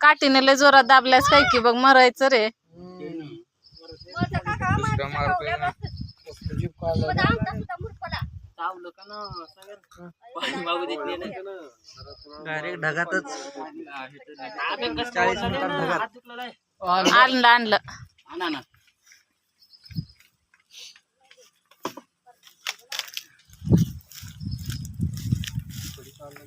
काठीने लय जोरात दाबल्यास काय की बघ मरायचं रे. डायरेक्ट ढगातच. चाळीस मिनिटात ढगात. आणलं आणलं.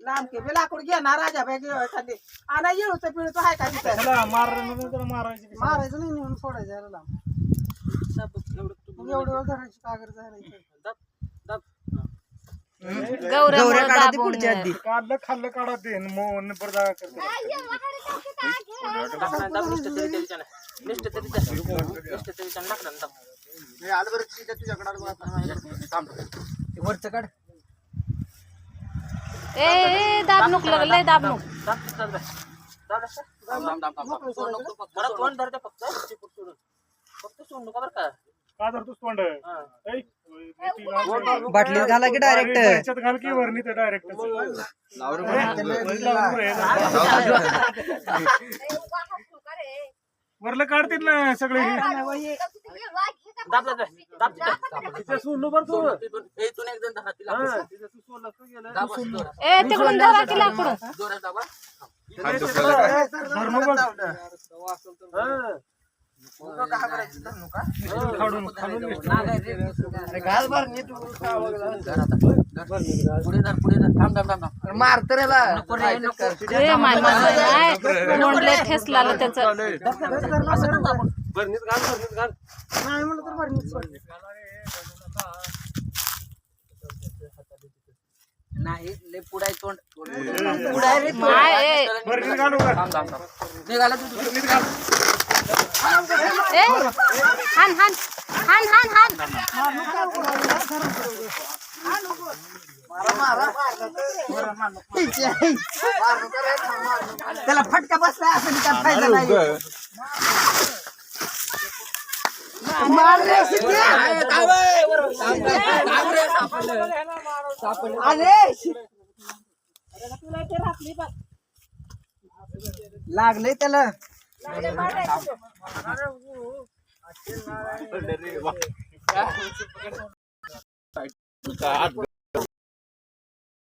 लांब के बे लाकूड घे ना राजा बाई खाली आणा येळूचं पिळूचं आहे का तिथं मारायचं नाही नेऊन सोडायचं याला लांब मग एवढं वेळ धरायची का गरज आहे रे इथं? गौऱ्या गौऱ्या काढा ती दाबून पुढच्या आधी काढलं खाल्लं काढा ते मोहन पर जागा करते वरचं काढ ए ए, दाब नुक लय दाब नुक का धरतोस तोंड ऐ, नीती घाल. बाटलीत घाला की डायरेक्ट. घाल की वरणी ते डायरेक्ट वरलं काढतील ना सगळे. तिथे? सोडलं बरं तू इथून एक जण धरा तिला दाबा, जोरात. ए तिकडून धरा की लाकडं जोरात दाबा. धरणं बघ. तोंडले ठेसला त्याचं. नाही म्हणलं तर. नाही लय पुढाय तोंड. थांब. निघाला तू ए हान हान हान हान हान. त्याला फटका बसला असं काय फायदा नाही. मार रे लागले त्याला. आठ